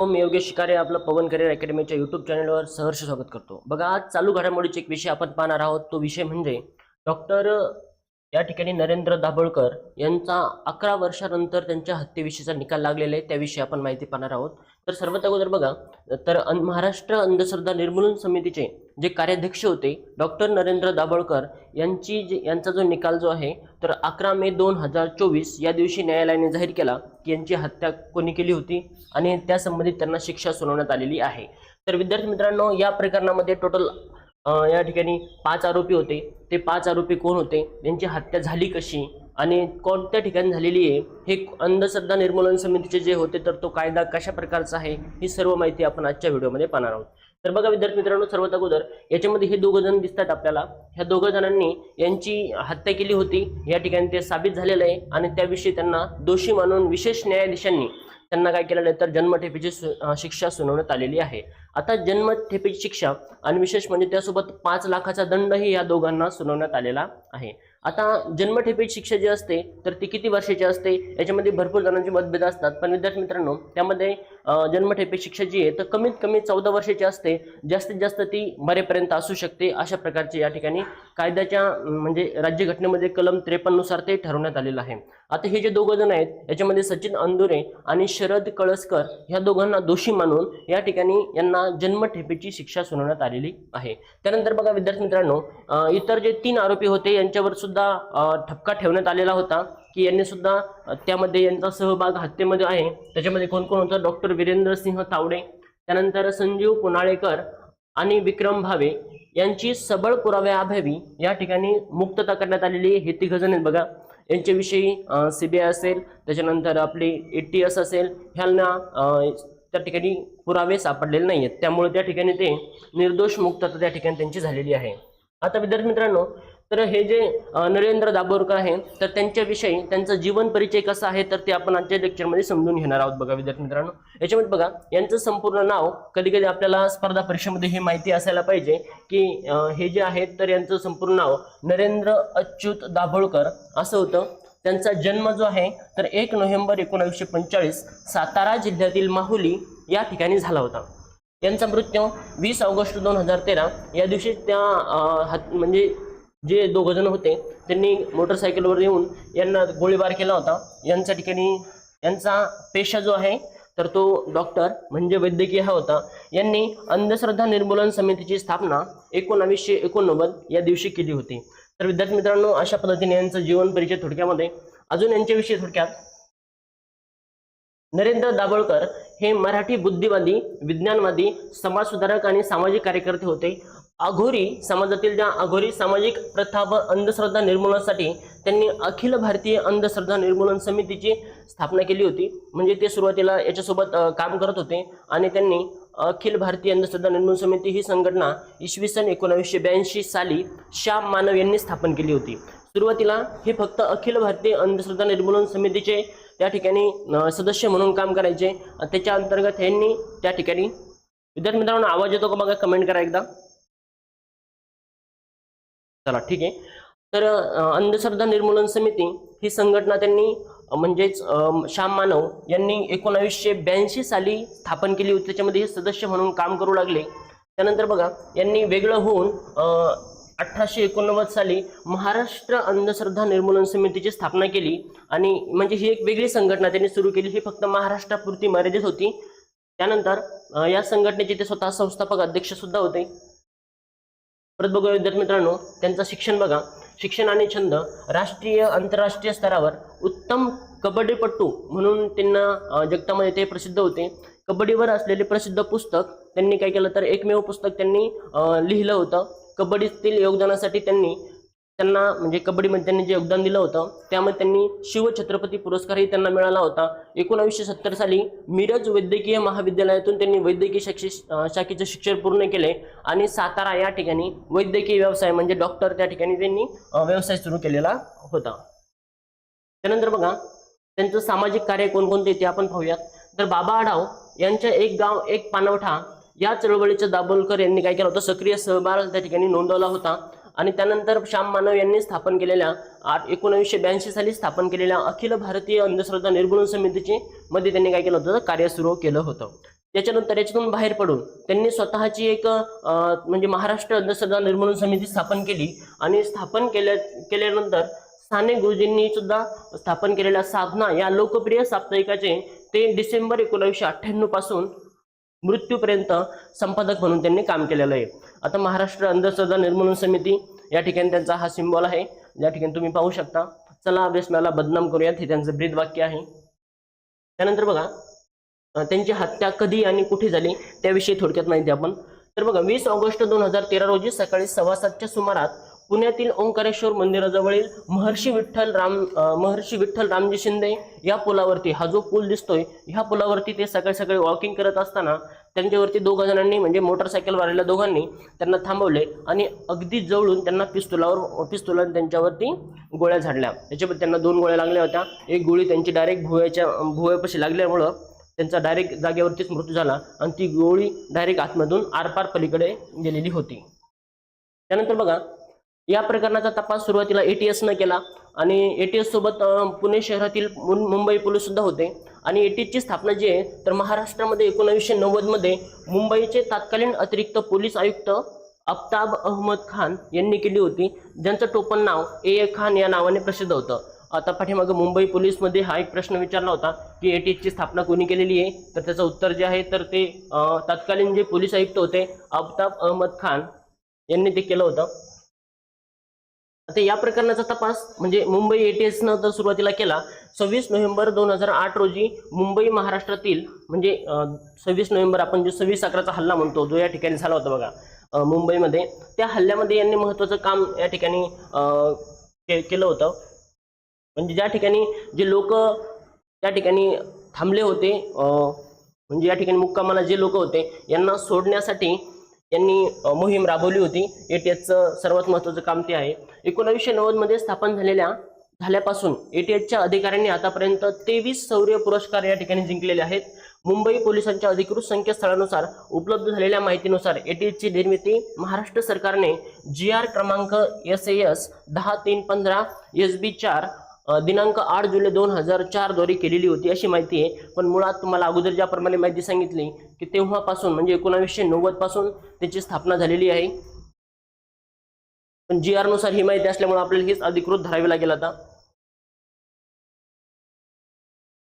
हो, मी योगेश शिकारे आपलं पवन career अकॅडमीच्या YouTube चॅनलवर सहर्ष स्वागत करतो. बघा आज चालू घडामोडीचे एक विषय आपण पाहणार आहोत. तो विषय म्हणजे डॉक्टर या ठिकाणी नरेंद्र दाभोळकर यांचा अकरा वर्षानंतर त्यांच्या हत्येविषयीचा निकाल लागलेला आहे. त्याविषयी आपण माहिती पाहणार आहोत. तर सर्वात अगोदर बघा तर महाराष्ट्र अंधश्रद्धा निर्मूलन समितीचे जे कार्याध्यक्ष होते डॉक्टर नरेंद्र दाभोळकर यांची जे यांचा जो निकाल जो आहे तर अकरा मे दोन हजार चोवीस या दिवशी न्यायालयाने जाहीर केला की यांची हत्या कोणी केली होती आणि त्यासंबंधित त्यांना शिक्षा सुनावण्यात आलेली आहे. तर विद्यार्थी मित्रांनो या प्रकरणामध्ये टोटल या ठिकाणी पाच आरोपी होते. ते पाच आरोपी कोण होते? त्यांची हत्या झाली कशी? आणि कोणत्या ठिकाणी झालेली आहे? हे अंधश्रद्धा निर्मूलन समितीचे जे होते तर तो कायदा कशा प्रकारचा आहे? ही सर्व माहिती आपण आजच्या व्हिडिओमध्ये पाहणार आहोत. तर बघा विद्यार्थी मित्रांनो सर्वात अगोदर याच्यामध्ये हे दोघं जण दिसतात आपल्याला. ह्या दोघं जणांनी यांची हत्या केली होती. या ठिकाणी ते साबित झालेलं आहे आणि त्याविषयी त्यांना दोषी मानून विशेष न्यायाधीशांनी त्यांना काय केलेलं आहे तर जन्मठेपेची शिक्षा सुनावण्यात आलेली आहे. आता जन्मठेपेची शिक्षा आणि विशेष म्हणजे त्यासोबत पाच लाखाचा दंडही या दोघांना सुनावण्यात आलेला आहे. आता जन्मठेपेची शिक्षा जी असते तर ती किती वर्षाची असते? याच्यामध्ये भरपूर जणांची मतभेद असतात. पण विद्यार्थी मित्रांनो त्यामध्ये जन्मठेपी शिक्षा जी आहे तर कमीत कमी चौदा वर्षाची असते. जास्तीत जास्त ती मरेपर्यंत असू शकते अशा प्रकारची या ठिकाणी कायद्याच्या म्हणजे राज्यघटनेमध्ये कलम त्रेपन्ननुसार ते ठरवण्यात आलेलं आहे. आता हे जे दोघं जण आहेत याच्यामध्ये सचिन अंदुरे आणि शरद कळसकर ह्या दोघांना दोषी मानून या ठिकाणी यांना जन्मठेपेची शिक्षा सुनावण्यात आलेली आहे. त्यानंतर बघा विद्यार्थी मित्रांनो इतर जे तीन आरोपी होते यांच्यावर सुद्धा ठपका ठेवण्यात आलेला होता. की यांनी सुद्धा त्यामध्ये यांचा सहभाग हत्येमध्ये आहे. त्याच्यामध्ये कोण कोण होतं? डॉक्टर वीरेंद्र सिंह तावडे त्यानंतर संजीव पुनाळेकर आणि विक्रम भावे यांची सबळ पुराव्याअभावी या ठिकाणी मुक्तता करण्यात आलेली आहे. हे तिघजण आहेत बघा. यांच्याविषयी सी बी आय असेल त्याच्यानंतर आपली ए टी एस असेल ह्यांना त्या ठिकाणी पुरावे सापडलेले नाही आहेत त्यामुळे त्या ठिकाणी ते निर्दोष मुक्तता त्या ठिकाणी त्यांची झालेली आहे. आता विद्यार्थी मित्रांनो तर हे जे नरेंद्र दाभोरकर आहे तर त्यांच्याविषयी त्यांचा जीवन परिचय कसा आहे तर ते आपण आजच्या लेक्चरमध्ये समजून घेणार आहोत बघा विद्यार्थी मित्रांनो. याच्यामध्ये बघा यांचं संपूर्ण नाव कधी कधी आपल्याला स्पर्धा परीक्षेमध्ये हे माहिती असायला पाहिजे की हे जे आहेत तर यांचं संपूर्ण नाव नरेंद्र अच्युत दाभोळकर असं होतं. त्यांचा जन्म जो आहे तर एक नोव्हेंबर एकोणावीसशे पंचेचाळीस सातारा जिल्ह्यातील माहुली या ठिकाणी झाला होता. त्यांचा मृत्यू वीस ऑगस्ट दोन हजार तेरा या दिवशी त्या म्हणजे जे दोघं जण होते त्यांनी मोटरसायकलवर येऊन यांना गोळीबार केला होता. यांच्या ठिकाणी यांचा पेशा जो आहे तर तो डॉक्टर म्हणजे वैद्यकीय हा होता. यांनी अंधश्रद्धा निर्मूलन समितीची स्थापना एकोणावीसशे एकोणनव्वद या दिवशी केली होती. तर विद्यार्थी मित्रांनो अशा पद्धतीने यांचं जीवन परिचय थोडक्यामध्ये. अजून यांच्याविषयी थोडक्यात. नरेंद्र दाभोळकर हे मराठी बुद्धिवादी विज्ञानवादी समाजसुधारक आणि सामाजिक कार्यकर्ते होते. अघोरी समाजातील ज्या अघोरी सामाजिक प्रथा व अंधश्रद्धा निर्मूलनासाठी त्यांनी अखिल भारतीय अंधश्रद्धा निर्मूलन समितीची स्थापना केली होती. म्हणजे ते सुरुवातीला याच्यासोबत काम करत होते आणि त्यांनी अखिल भारतीय अंधश्रद्धा निर्मूलन समिती ही संघटना इसवी सन एकोणावीसशे ब्याऐंशी साली श्याम मानव यांनी स्थापन केली होती. सुरुवातीला हे फक्त अखिल भारतीय अंधश्रद्धा निर्मूलन समितीचे त्या ठिकाणी सदस्य म्हणून काम करायचे. त्याच्या अंतर्गत यांनी त्या ठिकाणी विद्यार्थी मित्रांनो आवाज येतो का बघा? कमेंट करा एकदा. चला ठीक आहे. तर अंधश्रद्धा निर्मूलन समिती ही संघटना त्यांनी म्हणजेच श्याम मानव यांनी एकोणावीसशे ब्याऐंशी साली स्थापन केली होती. त्याच्यामध्ये हे सदस्य म्हणून काम करू लागले. त्यानंतर बघा यांनी वेगळं होऊन अठराशे एकोणनव्वद साली महाराष्ट्र अंधश्रद्धा निर्मूलन समितीची स्थापना केली. आणि म्हणजे ही एक वेगळी संघटना त्यांनी सुरू केली. ही फक्त महाराष्ट्रापुरती मर्यादित होती. त्यानंतर या संघटनेचे ते स्वतः संस्थापक अध्यक्ष सुद्धा होते. परत बघूया विद्यार्थी मित्रांनो त्यांचं शिक्षण बघा. शिक्षण आणि छंद राष्ट्रीय आंतरराष्ट्रीय स्तरावर उत्तम कबड्डीपटू म्हणून त्यांना जगतामध्ये ते प्रसिद्ध होते. कबड्डीवर असलेले प्रसिद्ध पुस्तक त्यांनी काय केलं तर एकमेव पुस्तक त्यांनी लिहिलं होतं. कबड्डीतील योगदानासाठी त्यांनी त्यांना म्हणजे कबड्डीमध्ये त्यांनी जे योगदान दिलं होतं त्यामध्ये त्यांनी शिवछत्रपती पुरस्कारही त्यांना मिळाला होता. एकोणावीसशे सत्तर साली मिरज वैद्यकीय महाविद्यालयातून त्यांनी वैद्यकीय शैक्षी शाखेचे शिक्षण पूर्ण केले आणि सातारा या ठिकाणी वैद्यकीय व्यवसाय म्हणजे डॉक्टर त्या ठिकाणी त्यांनी व्यवसाय सुरू केलेला होता. त्यानंतर बघा त्यांचं सामाजिक कार्य कोणकोणते ते आपण पाहूयात. तर बाबा आढाव यांच्या एक गाव एक पानवठा या चळवळीच्या दाभोलकर यांनी काय केलं होतं? सक्रिय सहभाग त्या ठिकाणी नोंदवला होता. आणि त्यानंतर श्याम मानव यांनी स्थापन केलेल्या आठ एकोणीसशे ब्याऐंशी साली स्थापन केलेल्या अखिल भारतीय अंधश्रद्धा निर्मूलन समितीची मध्ये त्यांनी काय केलं होतं? कार्य सुरू केलं होतं. त्याच्यानंतर याच्यातून बाहेर पडून त्यांनी स्वतःची एक म्हणजे महाराष्ट्र अंधश्रद्धा निर्मूलन समिती स्थापन केली आणि स्थापन केल्या केल्यानंतर साने गुरुजींनी सुद्धा स्थापन केलेल्या साधना या लोकप्रिय साप्ताहिकाचे ते डिसेंबर एकोणीसशे अठ्ठ्याण्णवपासून मृत्यूपर्यंत संपादक म्हणून त्यांनी काम केलेलं आहे. आता महाराष्ट्र अंधश्रद्धा निर्मूलन समिती या ठिकाणी त्यांचा हा सिम्बॉल आहे. या ठिकाणी तुम्ही पाहू शकता. चला व्यसनाला बदनाम करूयात. हे त्यांचं ब्रीद वाक्य आहे. त्यानंतर बघा त्यांची हत्या कधी आणि कुठे झाली त्याविषयी थोडक्यात माहिती आपण. तर बघा वीस ऑगस्ट दोन हजार तेरा रोजी सकाळी सव्वा सातच्या सुमारात पुण्यातील ओंकारेश्वर मंदिराजवळील महर्षी विठ्ठल राम महर्षी विठ्ठल रामजी शिंदे या पुलावरती हा जो पूल दिसतोय ह्या पुलावरती ते सकाळी सकाळी वॉकिंग करत असताना त्यांच्यावरती दोघं जणांनी म्हणजे मोटरसायकल आलेल्या दोघांनी त्यांना थांबवले आणि अगदी जवळून त्यांना पिस्तुलावर पिस्तुलाने त्यांच्यावरती गोळ्या झाडल्या. त्याच्यामध्ये त्यांना दोन गोळ्या लागल्या होत्या. एक गोळी त्यांची डायरेक्ट भुवयाच्या भुवयापाशी लागल्यामुळं त्यांचा डायरेक्ट जागेवरतीच मृत्यू झाला आणि ती गोळी डायरेक्ट आतमधून आरपार पलीकडे गेलेली होती. त्यानंतर बघा या प्रकरणाचा तपास सुरुवातीला एटीएसनं न केला आणि एटीएस सोबत पुणे शहरातील मुंबई पोलीस सुद्धा होते. आणि ATS ची स्थापना जी आहे तर महाराष्ट्रामध्ये एकोणावीसशे नव्वदमध्ये मुंबईचे तत्कालीन अतिरिक्त पोलीस आयुक्त अफ्ताब अहमद खान यांनी केली होती. ज्यांचं टोपण नाव ए. खान या नावाने प्रसिद्ध होतं. आता पाठीमागं मुंबई पोलीसमध्ये हा एक प्रश्न विचारला होता की ATS ची स्थापना कोणी केलेली आहे? तर त्याचं उत्तर जे आहे तर ते तत्कालीन जे पोलीस आयुक्त होते अफ्ताब अहमद खान यांनी ते केलं होतं. आता या प्रकरणाचा तपास म्हणजे मुंबई एटीएसनं तर सुरुवातीला केला सव्वीस नोव्हेंबर दोन हजार आठ रोजी मुंबई महाराष्ट्रातील म्हणजे सव्वीस नोव्हेंबर आपण जो सव्वीस अकराचा हल्ला म्हणतो जो या ठिकाणी झाला होता बघा मुंबईमध्ये त्या हल्ल्यामध्ये यांनी महत्त्वाचं काम या ठिकाणी के केलं होतं. म्हणजे ज्या ठिकाणी जे लोक त्या ठिकाणी थांबले होते म्हणजे या ठिकाणी मुक्कामाला जे लोक होते यांना सोडण्यासाठी यांनी मोहीम राबवली होती. एटीएसचं सर्वात महत्त्वाचं काम ते आहे. एकोणावीसशे नव्वदमध्ये स्थापन झालेल्या झाल्यापासून एटीएचच्या अधिकाऱ्यांनी आतापर्यंत तेवीस शौर्य पुरस्कार या ठिकाणी जिंकलेले आहेत. मुंबई पोलिसांच्या अधिकृत संकेतस्थळानुसार उपलब्ध झालेल्या माहितीनुसार एटीएचची निर्मिती महाराष्ट्र सरकारने जी आर क्रमांक एस ए एस दहा तीन पंधरा एस बी चार दिनांक आठ जुलै दोन हजार चारद्वारे केलेली होती अशी माहिती आहे. पण मुळात तुम्हाला अगोदर ज्याप्रमाणे माहिती सांगितली की तेव्हापासून म्हणजे एकोणावीसशे नव्वदपासून त्याची स्थापना झालेली आहे. पण जी आरनुसार ही माहिती असल्यामुळे आपल्याला हीच अधिकृत धरावी लागेल आता.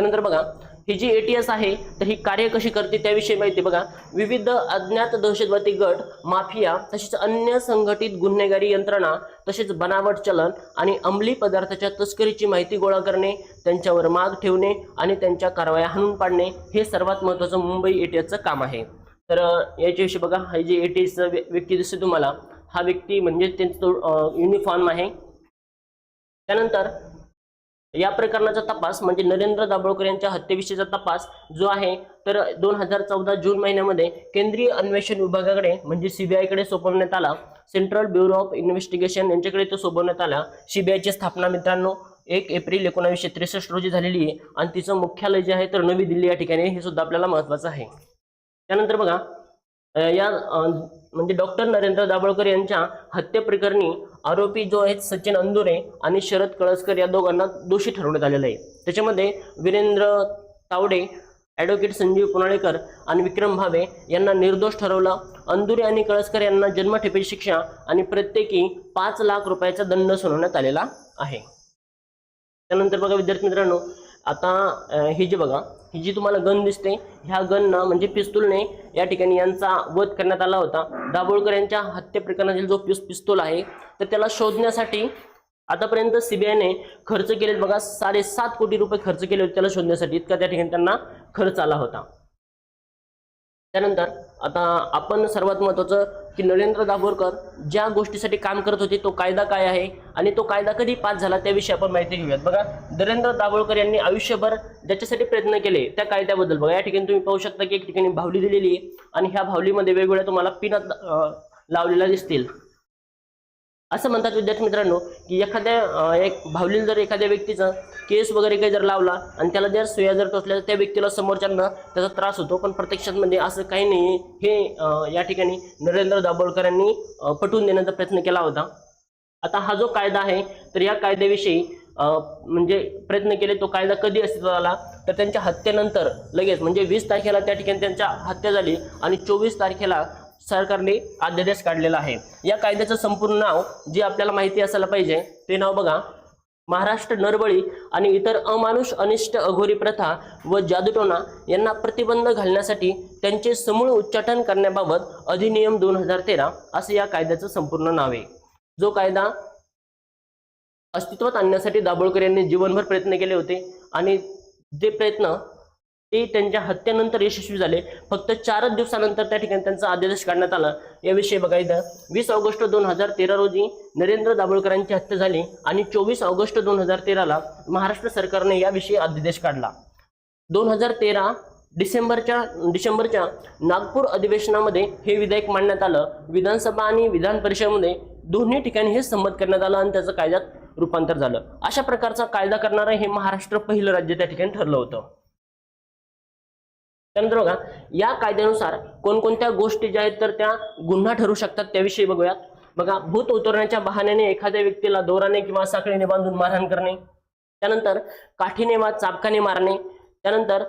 त्यानंतर बघा ही जी एटीएस आहे तर ही कार्य कशी करते त्याविषयी माहिती बघा. विविध अज्ञात दहशतवादी गट माफिया तसेच अन्य संघटित गुन्हेगारी यंत्रणा तसेच बनावट चलन आणि अंमली पदार्थाच्या तस्करीची माहिती गोळा करणे त्यांच्यावर माग ठेवणे आणि त्यांच्या कारवाया हाणून पाडणे हे सर्वात महत्त्वाचं मुंबई एटीएसचं काम आहे. तर याच्याविषयी बघा हा जे एटीएसचा व्यक्ती दिसते तुम्हाला हा व्यक्ती म्हणजे त्यांचं युनिफॉर्म आहे. त्यानंतर या प्रकरणाचा तपास म्हणजे नरेंद्र दाभोळकर यांच्या हत्येविषयीचा तपास जो आहे तर दोन हजार चौदा जून महिन्यामध्ये केंद्रीय अन्वेषण विभागाकडे म्हणजे सीबीआयकडे सोपवण्यात आला. सेंट्रल ब्युरो ऑफ इन्व्हेस्टिगेशन यांच्याकडे तो सोपवण्यात आला. सीबीआयची स्थापना मित्रांनो एक एप्रिल एकोणावीसशे त्रेसष्ट रोजी झालेली आहे आणि तिचं मुख्यालय जे आहे तर नवी दिल्ली या ठिकाणी. हे सुद्धा आपल्याला महत्त्वाचं आहे. त्यानंतर बघा या म्हणजे डॉक्टर नरेंद्र दाभोळकर यांच्या हत्येप्रकरणी आरोपी जो आहेत सचिन अंदुरे आणि शरद कळसकर या दोघांना दोषी ठरवण्यात आलेलं आहे. त्याच्यामध्ये वीरेंद्र तावडे ॲडव्होकेट संजीव पुनाळेकर आणि विक्रम भावे यांना निर्दोष ठरवलं. अंदुरे आणि कळसकर यांना जन्मठेपेची शिक्षा आणि प्रत्येकी पाच लाख रुपयाचा दंड सुनावण्यात आलेला आहे. त्यानंतर बघा विद्यार्थी मित्रांनो आता हे जे जी बघा ही जी तुम्हाला गन दिसते ह्या गननं म्हणजे पिस्तूलने या ठिकाणी यांचा वध करण्यात आला होता. दाभोळकर यांच्या हत्ये प्रकरणातील जो पिस पिस्तूल आहे तर त्याला शोधण्यासाठी आतापर्यंत सीबीआयने खर्च केले बघा साडेसात कोटी रुपये खर्च केले होते त्याला शोधण्यासाठी. इतका त्या ठिकाणी त्यांना खर्च आला होता. त्यानंतर आता आपण सर्वात महत्त्वाचं की नरेंद्र दाभोरकर ज्या गोष्टीसाठी काम करत होते तो कायदा काय आहे आणि तो कायदा कधी पास झाला त्याविषयी आपण माहिती घेऊयात. बघा नरेंद्र दाभोळकर यांनी आयुष्यभर ज्याच्यासाठी प्रयत्न केले त्या कायद्याबद्दल. बघा या ठिकाणी तुम्ही पाहू शकता की एक ठिकाणी भावली दिलेली आहे आणि ह्या भावलीमध्ये वेगवेगळ्या तुम्हाला पिन लावलेल्या दिसतील. असं म्हणतात विद्यार्थी मित्रांनो की एखाद्या एक भावलील जर एखाद्या व्यक्तीचा केस वगैरे काही जर लावला आणि त्याला जर सुया जर टोचल्या तर त्या व्यक्तीला समोरच्यांना त्याचा त्रास होतो पण प्रत्यक्षात म्हणजे असं काही नाही. हे या ठिकाणी नरेंद्र दाभोळकर यांनी पटवून देण्याचा प्रयत्न केला होता. आता हा जो कायदा आहे तर या कायद्याविषयी म्हणजे प्रयत्न केले तो कायदा कधी अस्तित्वात आला? तर त्यांच्या हत्येनंतर लगेच म्हणजे वीस तारखेला त्या ठिकाणी त्यांच्या हत्या झाली आणि चोवीस तारखेला सरकारने अध्यादेश काढलेला आहे. या कायद्याचं संपूर्ण नाव जे आपल्याला माहिती असायला पाहिजे ते नाव बघा. महाराष्ट्र नरबळी आणि इतर अमानुष अनिष्ट अघोरी प्रथा व जादूटोना यांना प्रतिबंध घालण्यासाठी त्यांचे समूळ उच्चाटन करण्याबाबत अधिनियम दोन हजार तेरा असे या कायद्याचं संपूर्ण नाव आहे. जो कायदा अस्तित्वात आणण्यासाठी दाभोळकर यांनी जीवनभर प्रयत्न केले होते आणि जे प्रयत्न ते त्यांच्या हत्येनंतर यशस्वी झाले. फक्त चारच दिवसानंतर त्या ठिकाणी त्यांचा अध्यादेश काढण्यात आला. याविषयी बघायचं वीस ऑगस्ट दोन हजार तेरा रोजी नरेंद्र दाभोळकरांची हत्या झाली आणि चोवीस ऑगस्ट दोन हजार तेराला महाराष्ट्र सरकारने याविषयी अध्यादेश काढला. दोन हजार तेरा डिसेंबरच्या डिसेंबरच्या नागपूर अधिवेशनामध्ये हे विधेयक मांडण्यात आलं. विधानसभा आणि विधान परिषदेमध्ये दोन्ही ठिकाणी हे संमत करण्यात आलं आणि त्याचं कायद्यात रूपांतर झालं. अशा प्रकारचा कायदा करणारं हे महाराष्ट्र पहिलं राज्य त्या ठिकाणी ठरलं होतं. त्यानंतर बघा या कायद्यानुसार कोणकोणत्या गोष्टी ज्या आहेत तर त्या गुन्हा ठरू शकतात त्याविषयी बघूयात. बघा भूत उतरण्याच्या बहाण्याने एखाद्या व्यक्तीला दोराने किंवा साखळीने बांधून मारहाण करणे त्यानंतर काठीने वा चापकाने मारणे त्यानंतर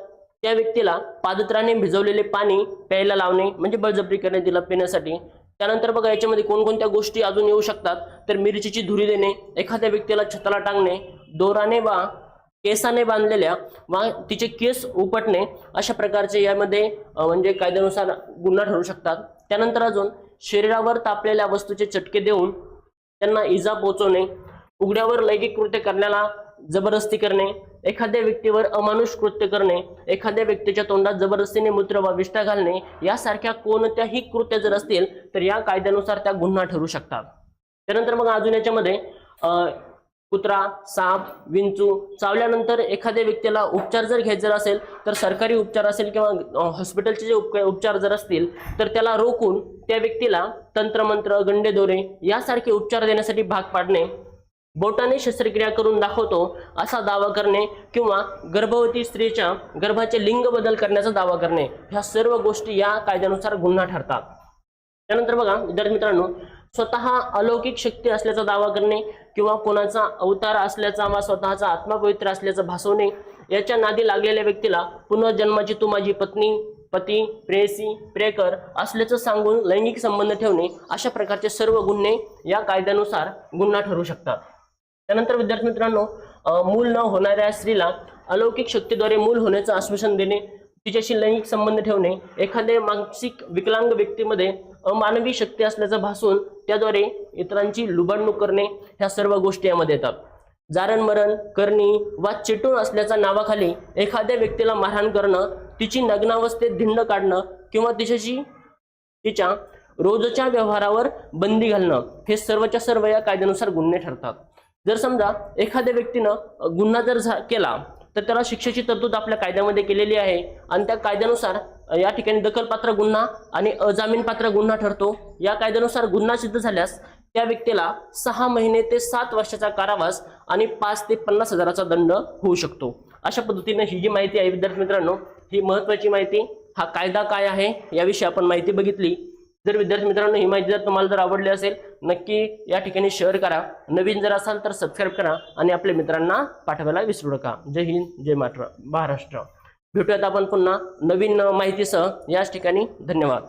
त्या व्यक्तीला पादत्राने भिजवलेले पाणी प्यायला लावणे म्हणजे बळजबरी करणे तिला पिण्यासाठी. त्यानंतर बघा याच्यामध्ये कोणकोणत्या गोष्टी अजून येऊ शकतात तर मिरचीची धुरी देणे एखाद्या व्यक्तीला छताला टांगणे दोराने वा केसाने बांधलेल्या वा तिचे केस उपटणे अशा प्रकारचे यामध्ये म्हणजे कायद्यानुसार गुन्हा ठरू शकतात. त्यानंतर अजून शरीरावर तापलेल्या वस्तूचे चटके देऊन त्यांना इजा पोचवणे उघड्यावर लैंगिक कृत्य करण्याला जबरदस्ती करणे एखाद्या व्यक्तीवर अमानुष कृत्य करणे एखाद्या व्यक्तीच्या तोंडात जबरदस्तीने मूत्र वा विष्ठा घालणे यासारख्या कोणत्याही कृत्य जर असतील तर या कायद्यानुसार त्या गुन्हा ठरू शकतात. त्यानंतर मग अजून याच्यामध्ये कुत्रा साप विंचू चावल्यानंतर एखाद्या व्यक्तीला उपचार जर घ्यायचे जर असेल तर सरकारी उपचार असेल किंवा हॉस्पिटलचे जे उप उपचार जर असतील तर त्याला रोखून त्या व्यक्तीला तंत्रमंत्र गंडेदोरे यासारखे उपचार देण्यासाठी भाग पाडणे बोटाने शस्त्रक्रिया करून दाखवतो असा दावा करणे किंवा गर्भवती स्त्रीच्या गर्भाचे लिंग बदल करण्याचा दावा करणे ह्या सर्व गोष्टी या कायद्यानुसार गुन्हा ठरतात. त्यानंतर बघा विद्यार्थी मित्रांनो स्वतः अलौकिक शक्ती असल्याचा दावा करणे किंवा कोणाचा अवतार असल्याचा वा स्वतःचा आत्मपवित्र असल्याचं भासवणे याच्या नादी लागलेल्या व्यक्तीला पुनर्जन्माची तू माझी पत्नी पती प्रेयसी प्रेकर असल्याचं सांगून लैंगिक संबंध ठेवणे अशा प्रकारचे सर्व गुन्हे या कायद्यानुसार गुन्हा ठरू शकतात. त्यानंतर विद्यार्थी मित्रांनो मूल न होणाऱ्या स्त्रीला अलौकिक शक्तीद्वारे मूल होण्याचं आश्वासन देणे तिच्याशी लैंगिक संबंध ठेवणे एखाद्या मानसिक विकलांग व्यक्तीमध्ये अमानवी शक्ती असल्याचं भासून त्याद्वारे इतरांची लुबाडणूक करणे ह्या सर्व गोष्टी यामध्ये येतात. जारण मरण करणी वा चिटून असल्याच्या नावाखाली एखाद्या व्यक्तीला मारहाण करणं तिची नग्नावस्थेत धिंड काढणं किंवा तिच्याशी तिच्या रोजच्या व्यवहारावर बंदी घालणं हे सर्वच्या सर्व या कायद्यानुसार गुन्हे ठरतात. जर समजा एखाद्या व्यक्तीनं गुन्हा जर झा- केला तर त्याला शिक्षेची तरतूद आपल्या कायद्यामध्ये केलेली आहे आणि त्या कायद्यानुसार या ठिकाणी दखलपात्र गुन्हा आणि अजामीनपात्र गुन्हा ठरतो. या कायद्यानुसार गुन्हा सिद्ध झाल्यास त्या व्यक्तीला सहा महिने ते सात वर्षाचा कारावास आणि पाच ते पन्नास हजाराचा दंड होऊ शकतो. अशा पद्धतीने ही जी माहिती आहे विद्यार्थी मित्रांनो ही महत्वाची माहिती हा कायदा काय आहे याविषयी आपण माहिती बघितली. जर विद्यार्थी मित्रांनो ही माहिती जर तुम्हाला जर आवडली असेल नक्की या ठिकाणी शेअर करा. नवीन जर असाल तर सबस्क्राईब करा आणि आपल्या मित्रांना पाठवायला विसरू नका. जय हिंद जय मात्र महाराष्ट्र. भेटूयात आपण पुन्हा नवीन माहितीसह. याच ठिकाणी धन्यवाद.